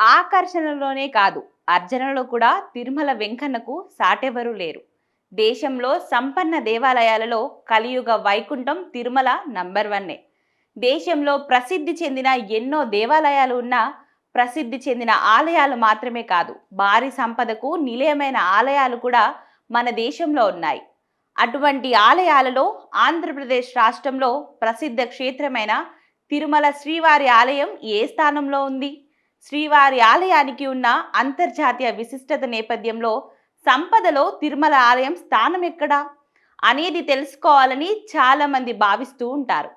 ఆకర్షణలోనే కాదు అర్జనలో కూడా తిరుమల వెంకన్నకు సాటెవరు లేరు. దేశంలో సంపన్న దేవాలయాలలో కలియుగ వైకుంఠం తిరుమల నంబర్ వన్నే దేశంలో ప్రసిద్ధి చెందిన ఎన్నో దేవాలయాలు ఉన్నా ప్రసిద్ధి చెందిన ఆలయాలు మాత్రమే కాదు భారీ సంపదకు నిలయమైన ఆలయాలు కూడా మన దేశంలో ఉన్నాయి. అటువంటి ఆలయాలలో ఆంధ్రప్రదేశ్ రాష్ట్రంలో ప్రసిద్ధ క్షేత్రమైన తిరుమల శ్రీవారి ఆలయం ఏ స్థానంలో ఉంది? శ్రీవారి ఆలయానికి ఉన్న అంతర్జాతీయ విశిష్టత నేపథ్యంలో సంపదలో తిరుమల ఆలయం స్థానం ఎక్కడా అనేది తెలుసుకోవాలని చాలామంది భావిస్తూ ఉంటారు.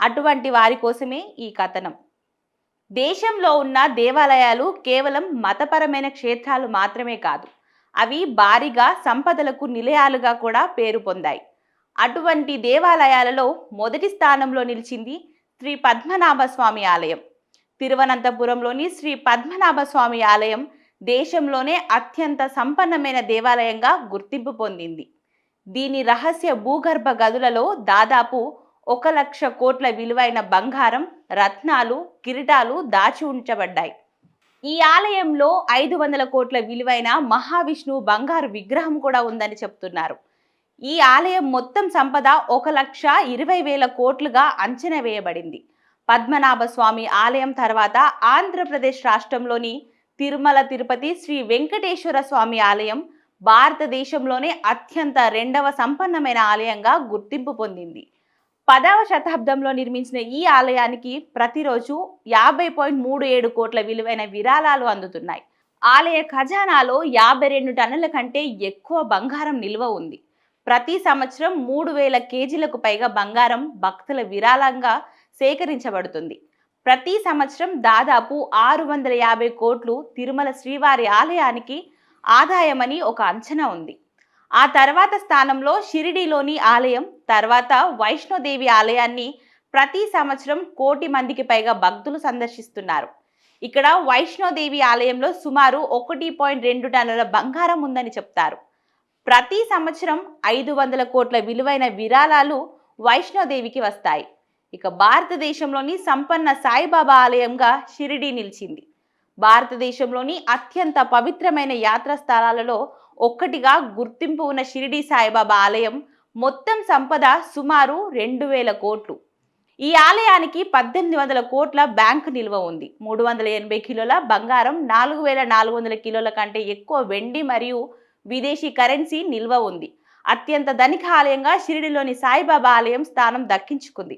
అటువంటి వారి కోసమే ఈ కథనం. దేశంలో ఉన్న దేవాలయాలు కేవలం మతపరమైన క్షేత్రాలు మాత్రమే కాదు అవి భారీగా సంపదలకు నిలయాలుగా కూడా పేరు పొందాయి. అటువంటి దేవాలయాలలో మొదటి స్థానంలో నిలిచింది శ్రీ పద్మనాభ స్వామి ఆలయం. తిరువనంతపురంలోని శ్రీ పద్మనాభ స్వామి ఆలయం దేశంలోనే అత్యంత సంపన్నమైన దేవాలయంగా గుర్తింపు పొందింది. దీని రహస్య భూగర్భ గదులలో దాదాపు ఒక లక్ష కోట్ల విలువైన బంగారం రత్నాలు కిరీటాలు దాచి ఉంచబడ్డాయి. ఈ ఆలయంలో ఐదు వందల కోట్ల విలువైన మహావిష్ణువు బంగారు విగ్రహం కూడా ఉందని చెప్తున్నారు. ఈ ఆలయం మొత్తం సంపద ఒక లక్ష ఇరవై వేల కోట్లుగా అంచనా వేయబడింది. పద్మనాభ స్వామి ఆలయం తర్వాత ఆంధ్రప్రదేశ్ రాష్ట్రంలోని తిరుమల తిరుపతి శ్రీ వెంకటేశ్వర స్వామి ఆలయం భారతదేశంలోనే అత్యంత రెండవ సంపన్నమైన ఆలయంగా గుర్తింపు పొందింది. పదవ శతాబ్దంలో నిర్మించిన ఈ ఆలయానికి ప్రతిరోజు యాభై పాయింట్ మూడు ఏడు కోట్ల విలువైన విరాళాలు అందుతున్నాయి. ఆలయ ఖజానాలో యాభై రెండు టన్నుల కంటే ఎక్కువ బంగారం నిల్వ ఉంది. ప్రతి సంవత్సరం మూడు వేల కేజీలకు పైగా బంగారం భక్తుల విరాళంగా సేకరించబడుతుంది. ప్రతి సంవత్సరం దాదాపు ఆరు వందల యాభై కోట్లు తిరుమల శ్రీవారి ఆలయానికి ఆదాయమని ఒక అంచనా ఉంది. ఆ తర్వాత స్థానంలో షిరిడీలోని ఆలయం తర్వాత వైష్ణోదేవి ఆలయాన్ని ప్రతి సంవత్సరం కోటి మందికి పైగా భక్తులు సందర్శిస్తున్నారు. ఇక్కడ వైష్ణోదేవి ఆలయంలో సుమారు ఒకటి పాయింట్ రెండు టన్నుల బంగారం ఉందని చెప్తారు. ప్రతి సంవత్సరం ఐదు వందల కోట్ల విలువైన విరాళాలు వైష్ణోదేవికి వస్తాయి. ఇక భారతదేశంలోని సంపన్న సాయిబాబా ఆలయంగా షిరిడి నిలిచింది. భారతదేశంలోని అత్యంత పవిత్రమైన యాత్రా స్థలాలలో ఒక్కటిగా గుర్తింపు ఉన్న షిరిడి సాయిబాబా ఆలయం మొత్తం సంపద సుమారు రెండు వేల కోట్లు. ఈ ఆలయానికి పద్దెనిమిది వందల కోట్ల బ్యాంకు నిల్వ ఉంది. మూడు వందల ఎనభై కిలోల బంగారం నాలుగు వేల నాలుగు వందల కిలోల కంటే ఎక్కువ వెండి మరియు విదేశీ కరెన్సీ నిల్వ ఉంది. అత్యంత ధనిక ఆలయంగా షిరిడిలోని సాయిబాబా ఆలయం స్థానం దక్కించుకుంది.